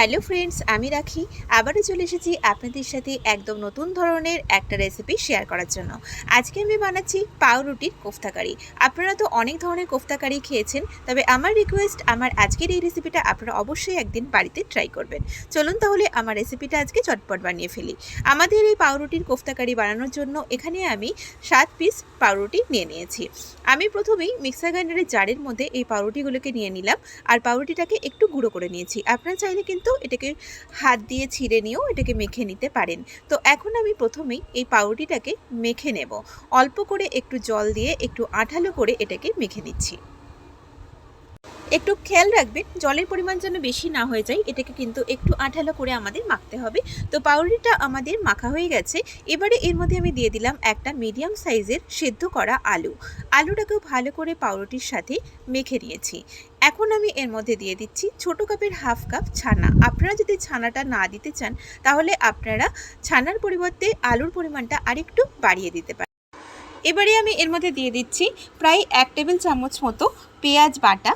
Hello friends, আমি রাখি। আবারও চলে এসেছি আপনাদের সাথে একদম নতুন ধরনের একটা রেসিপি শেয়ার করার জন্য। আজকে আমি বানাচ্ছি পাউরুটির কোফতাকারি। আপনারা তো অনেক ধরনের কোফতাকারি খেয়েছেন, তবে আমার রিকোয়েস্ট আমার আজকের এই রেসিপিটা আপনারা অবশ্যই একদিন বাড়িতে ট্রাই করবেন। চলুন তাহলে আমার রেসিপিটা আজকে চটপট বানিয়ে ফেলি। আমাদের এই পাউরুটির কোফতাকারি বানানোর জন্য এখানে আমি সাত পিস পাউরুটি নিয়ে নিয়েছি। আমি প্রথমেই মিক্সার গ্রাইন্ডারের জারের মধ্যে এই পাউরুটিগুলোকে নিয়ে নিলাম, আর পাউরুটিটাকে একটু গুঁড়ো করে নিয়েছি। আপনারা চাইলে কিন্তু এটাকে হাত দিয়ে ছিঁড়ে নিয়েও এটাকে মেখে নিতে পারেন। তো এখন আমি প্রথমেই এই পাউরুটিটাকে মেখে নেব। অল্প করে একটু জল দিয়ে একটু আঠালো করে এটাকে মেখে নিচ্ছি। একটু খেয়াল রাখবেন, জলের পরিমাণ যেন বেশি না হয়ে যায়, এটাকে কিন্তু একটু আঠালো করে আমাদের মাখতে হবে। তো পাউরুটিটা আমাদের মাখা হয়ে গেছে। এবারে এর মধ্যে আমি দিয়ে দিলাম একটা মিডিয়াম সাইজের সেদ্ধ করা আলু। আলুটাকেও ভালো করে পাউরুটির সাথে মেখে নিয়েছি। এখন আমি এর মধ্যে দিয়ে দিচ্ছি ছোট কাপের হাফ কাপ ছানা। আপনারা যদি ছানাটা না দিতে চান, তাহলে আপনারা ছানার পরিবর্তে আলুর পরিমাণটা আরেকটু বাড়িয়ে দিতে পারেন। এবারে আমি এর মধ্যে দিয়ে দিচ্ছি প্রায় এক টেবিল চামচ মতো পেঁয়াজ বাটা।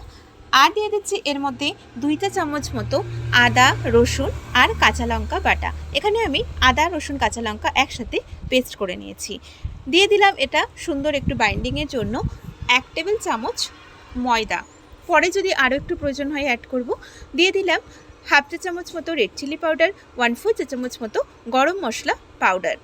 আর দিয়ে দিচ্ছি এর মধ্যে দুইটা চামচ মতো আদা, রসুন আর কাঁচা লঙ্কা বাটা। এখানে আমি আদা, রসুন, কাঁচা লঙ্কা একসাথে পেস্ট করে নিয়েছি। দিয়ে দিলাম এটা সুন্দর একটু বাইন্ডিংয়ের জন্য এক টেবিল চামচ ময়দা। পরে যদি আরও একটু প্রয়োজন হয় অ্যাড করব। দিয়ে দিলাম হাফ চা চামচ মতো red chilli powder one four চা চামচ মতো গরম মশলা পাউডার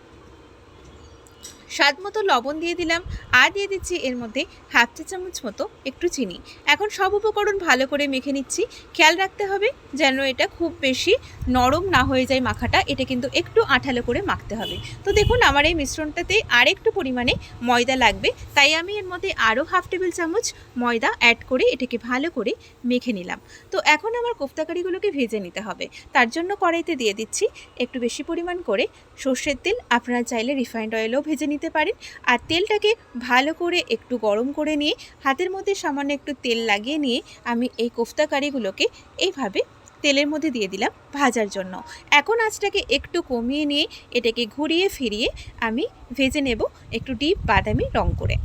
স্বাদ মতো লবণ দিয়ে দিলাম। আর দিয়ে দিচ্ছি এর মধ্যে হাফ চা চামচ মতো একটু চিনি। এখন সব উপকরণ ভালো করে মেখে নিচ্ছি। খেয়াল রাখতে হবে যেন এটা খুব বেশি নরম না হয়ে যায় মাখাটা। এটা কিন্তু একটু আঠালো করে মাখতে হবে। তো দেখুন, আমার এই মিশ্রণটাতে আর একটু পরিমাণে ময়দা লাগবে। তাই আমি এর মধ্যে আরও হাফ টেবিল চামচ ময়দা অ্যাড করে এটাকে ভালো করে মেখে নিলাম। তো এখন আমার কোফতাকারিগুলোকে ভেজে নিতে হবে। তার জন্য কড়াইতে দিয়ে দিচ্ছি একটু বেশি পরিমাণ করে সর্ষের তেল। আপনারা চাইলে রিফাইন্ড অয়েলও ভেজে নিতে পারেন। আর তেলটাকে ভালো করে একটু গরম করে নিয়ে, হাতের মধ্যে সামান্য একটু তেল লাগিয়ে নিয়ে আমি এই কোফতা কারিগুলোকে এইভাবে তেলের মধ্যে দিয়ে দিলাম ভাজার জন্য। এখন আঁচটাকে একটু কমিয়ে নিয়ে এটাকে ঘুরিয়ে ফিরিয়ে আমি ভেজে নেব একটু ডিপ বাদামি রং করে।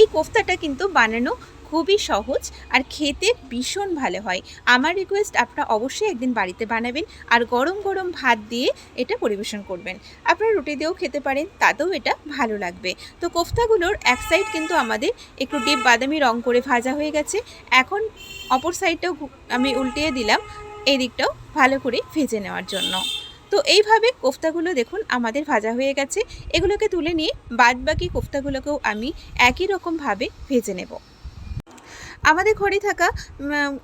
এই কোফতাটা কিন্তু বানানো খুবই সহজ আর খেতে ভীষণ ভালো হয়। আমার রিকোয়েস্ট আপনারা অবশ্যই একদিন বাড়িতে বানাবেন আর গরম গরম ভাত দিয়ে এটা পরিবেশন করবেন। আপনারা রুটি দিয়েও খেতে পারেন, তাতেও এটা ভালো লাগবে। তো কোফতাগুলোর এক সাইড কিন্তু আমাদের একটু ডিপ বাদামি রং করে ভাজা হয়ে গেছে। এখন অপর সাইডটাও আমি উল্টিয়ে দিলাম এই দিকটাও ভালো করে ভেজে নেওয়ার জন্য। তো এইভাবে কোফতাগুলো দেখুন আমাদের ভাজা হয়ে গেছে। এগুলোকে তুলে নিয়ে বাদ বাকি কোফতাগুলোকেও আমি একই রকমভাবে ভেজে নেব। আমাদের ঘরে থাকা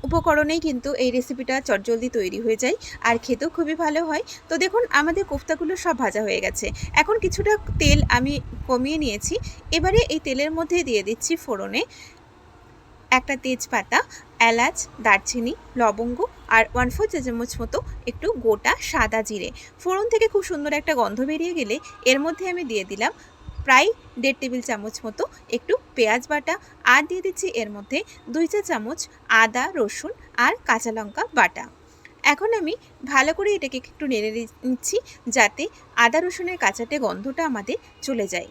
উপকরণেই কিন্তু এই রেসিপিটা চটজলদি তৈরি হয়ে যায়। আর খেতেও খুবই ভালো হয়। তো দেখুন, আমাদের কোফতাগুলো সব ভাজা হয়ে গেছে। এখন কিছুটা তেল আমি কমিয়ে নিয়েছি। এবারে এই তেলের মধ্যে দিয়ে দিচ্ছি ফোড়নে একটা তেজপাতা, এলাচ, দারচিনি, লবঙ্গ আর ওয়ান ফোর চা চামচ মতো একটু গোটা সাদা জিরে। ফোড়ন থেকে খুব সুন্দর একটা গন্ধ বেরিয়ে গেলে এর মধ্যে আমি দিয়ে দিলাম প্রায় দেড় টেবিল চামচ মতো একটু পেঁয়াজ বাটা আর দিয়ে দিচ্ছি এর মধ্যে দুই চা চামচ আদা, রসুন আর কাঁচা লঙ্কা বাটা। এখন আমি ভালো করে এটাকে একটু নেড়ে নিচ্ছি যাতে আদা, রসুনের কাঁচাটে গন্ধটা আমাদের চলে যায়।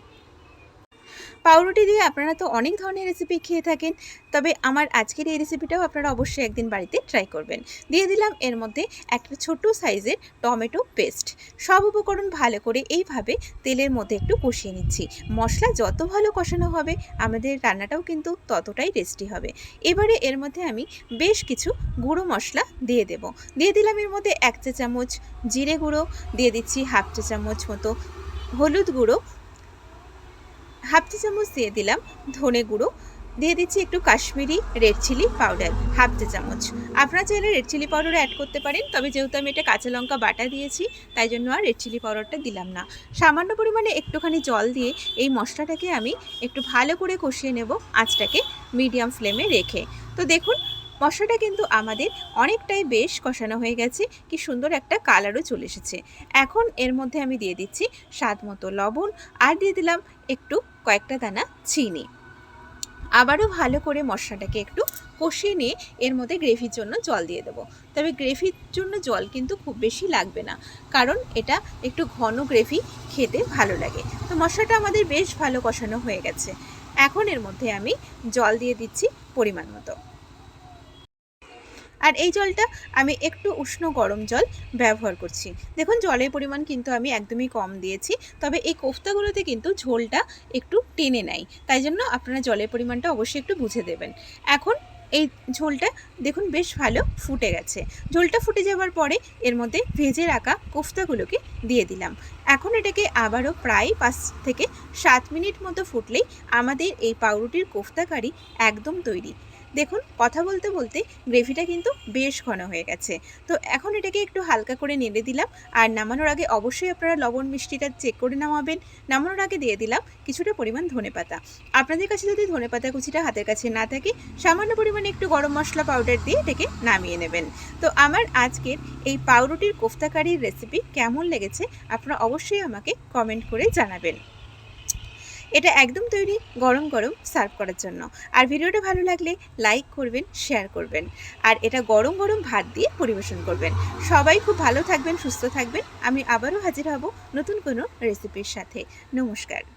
পাউরুটি দিয়ে আপনারা তো অনেক ধরনের রেসিপি খেয়ে থাকেন, তবে আমার আজকের এই রেসিপিটাও আপনারা অবশ্যই একদিন বাড়িতে ট্রাই করবেন। দিয়ে দিলাম এর মধ্যে একটা ছোট সাইজের টমেটো পেস্ট সব উপকরণ ভালো করে এইভাবে তেলের মধ্যে একটু কষিয়ে নিচ্ছি। মশলা যত ভালো কষানো হবে, আমাদের রান্নাটাও কিন্তু ততটাই টেস্টি হবে। এবারে এর মধ্যে আমি বেশ কিছু গুঁড়ো মশলা দিয়ে দেব। দিয়ে দিলাম এর মধ্যে এক চা চামচ জিরে গুঁড়ো, দিয়ে দিচ্ছি হাফ চা চামচ মতো হলুদ গুঁড়ো হাফ চা চামচ দিয়ে দিলাম ধনে গুঁড়ো। দিয়ে দিচ্ছি একটু Kashmiri red chilli powder half চা চামচ। আপনারা চাইলে রেড চিলি পাউডার অ্যাড করতে পারেন, তবে যেহেতু আমি এটা কাঁচা লঙ্কা বাটা দিয়েছি, তাই জন্য আর রেড চিলি পাউডারটা দিলাম না। সামান্য পরিমাণে একটুখানি জল দিয়ে এই মশলাটাকে আমি একটু ভালো করে কষিয়ে নেব আঁচটাকে মিডিয়াম ফ্লেমে রেখে। তো দেখুন মশলাটা কিন্তু আমাদের অনেকটাই বেশ কষানো হয়ে গেছে, কি সুন্দর একটা কালারও চলে এসেছে। এখন এর মধ্যে আমি দিয়ে দিচ্ছি স্বাদ মতো লবণ আর দিয়ে দিলাম একটু কয়েকটা দানা চিনি। আবারও ভালো করে মশলাটাকে একটু কষিয়ে নিয়ে এর মধ্যে গ্রেভির জন্য জল দিয়ে দেবো। তবে গ্রেভির জন্য জল কিন্তু খুব বেশি লাগবে না, কারণ এটা একটু ঘন গ্রেভি খেতে ভালো লাগে। তো মশলাটা আমাদের বেশ ভালো কষানো হয়ে গেছে। এখন এর মধ্যে আমি জল দিয়ে দিচ্ছি পরিমাণ মতো। আর এই জলটা আমি একটু উষ্ণ গরম জল ব্যবহার করছি। দেখুন, জলের পরিমাণ কিন্তু আমি একদমই কম দিয়েছি, তবে এই কোফতাগুলোতে কিন্তু ঝোলটা একটু টেনে নেয়। তাই জন্য আপনারা জলের পরিমাণটা অবশ্যই একটু বুঝে দেবেন। এখন এই ঝোলটা দেখুন, বেশ ভালো ফুটে গেছে। ঝোলটা ফুটে যাওয়ার পরে এর মধ্যে ভেজে রাখা কোফতাগুলোকে দিয়ে দিলাম। এখন এটাকে আবারও প্রায় পাঁচ থেকে সাত মিনিট মতো ফুটলেই আমাদের এই পাউরুটির কোফতা কারি একদম তৈরি। দেখুন, কথা বলতে বলতে গ্রেভিটা কিন্তু বেশ ঘন হয়ে গেছে। তো এখন এটাকে একটু হালকা করে নেড়ে দিলাম। আর নামানোর আগে অবশ্যই আপনারা লবণ মিষ্টিটা চেক করে নামাবেন। নামানোর আগে দিয়ে দিলাম কিছুটা পরিমাণ ধনেপাতা। আপনাদের কাছে যদি ধনেপাতা কুচিটা হাতের কাছে না থাকে, সামান্য পরিমাণে একটু গরম মশলা পাউডার দিয়ে এটাকে নামিয়ে নেবেন। তো আমার আজকের এই পাউরুটির কোফতা কারির রেসিপি কেমন লেগেছে, আপনারা অবশ্যই আমাকে কমেন্ট করে জানাবেন। এটা একদম তৈরি গরম গরম সার্ভ করার জন্য। আর ভিডিওটা ভালো লাগলে লাইক করবেন, শেয়ার করবেন। আর এটা গরম গরম ভাত দিয়ে পরিবেশন করবেন। সবাই খুব ভালো থাকবেন, সুস্থ থাকবেন। আমি আবারও হাজির হব নতুন কোনো রেসিপির সাথে। নমস্কার।